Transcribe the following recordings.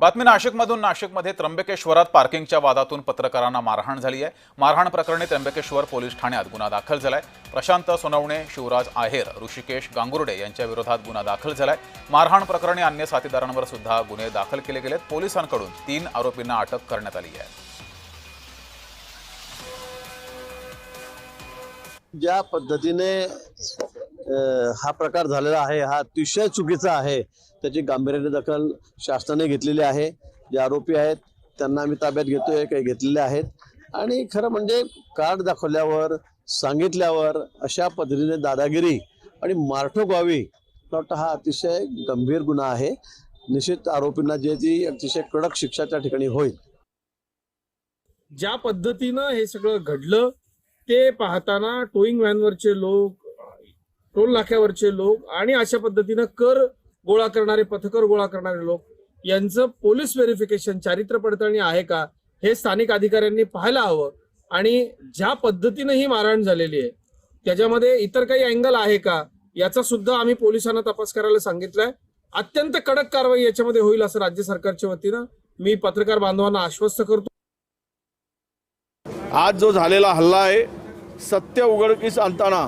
बातमी नाशिकमधून. नाशिकमध्ये त्र्यंबकेश्वरात पार्किंगच्या वादातून पत्रकारांना मारहाण झाली आहे. मारहाण प्रकरणी त्र्यंबकेश्वर पोलीस ठाण्यात गुन्हा दाखल झालाय. प्रशांत सोनवणे शिवराज आहेर ऋषिकेश गांगुर्डे यांच्या विरोधात गुन्हा दाखल झालाय. मारहाण प्रकरणी अन्य साथीदारांवर सुद्धा गुन्हे दाखल केले गेलेत. पोलिसांकडून तीन आरोपींना अटक करण्यात आली आहे. ज्या पद्धतीने हा प्रकार झालेला आहे हा अतिशय चुकीचा आहे. त्याची गांभीर्याने दखल शासनाने घेतलेली आहे. जे आरोपी आहेत त्यांना आम्ही ताब्यात घेतोय काही घेतलेले आहेत. आणि खरं म्हणजे कार्ड दाखवल्यावर सांगितल्यावर अशा पद्धतीने दादागिरी आणि मारठोक व्हावी वाटतं हा अतिशय गंभीर गुन्हा आहे. निश्चित आरोपींना जे ती अतिशय कडक शिक्षा त्या ठिकाणी होईल. ज्या पद्धतीनं हे सगळं घडलं ते पाहताना टोईंग व्हॅनवरचे लोक टोल नाक्यावरचे लोक आणि अशा पद्धतीनं कर गोळा करणारे पथकर गोळा करणारे लोक यांचं पोलीस व्हेरिफिकेशन चारित्र्य पडताळणी आहे का हे स्थानिक अधिकाऱ्यांनी पाहायला हवं. आणि ज्या पद्धतीनं ही मारहाण झालेली आहे त्याच्यामध्ये इतर काही अँगल आहे का याचा सुद्धा आम्ही पोलिसांना तपास करायला सांगितलंय. अत्यंत कडक कारवाई याच्यामध्ये होईल असं राज्य सरकारच्या वतीनं मी पत्रकार बांधवांना आश्वस्त करतो. आज जो झालेला हल्ला आहे सत्य उघडकीस आणताना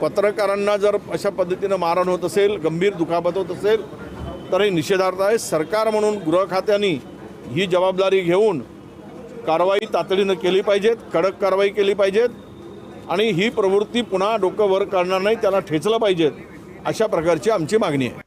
पत्रकारांना जर अशा पद्धतीनं मारहाण होत असेल गंभीर दुखापत होत असेल तर हे निषेधार्थ आहे. सरकार म्हणून गृह खात्याने ही जबाबदारी घेऊन कारवाई तातडीनं केली पाहिजेत कडक कारवाई केली पाहिजेत आणि ही प्रवृत्ती पुन्हा डोकं वर करणार नाही त्याला ठेचलं पाहिजेत अशा प्रकारची आमची मागणी आहे.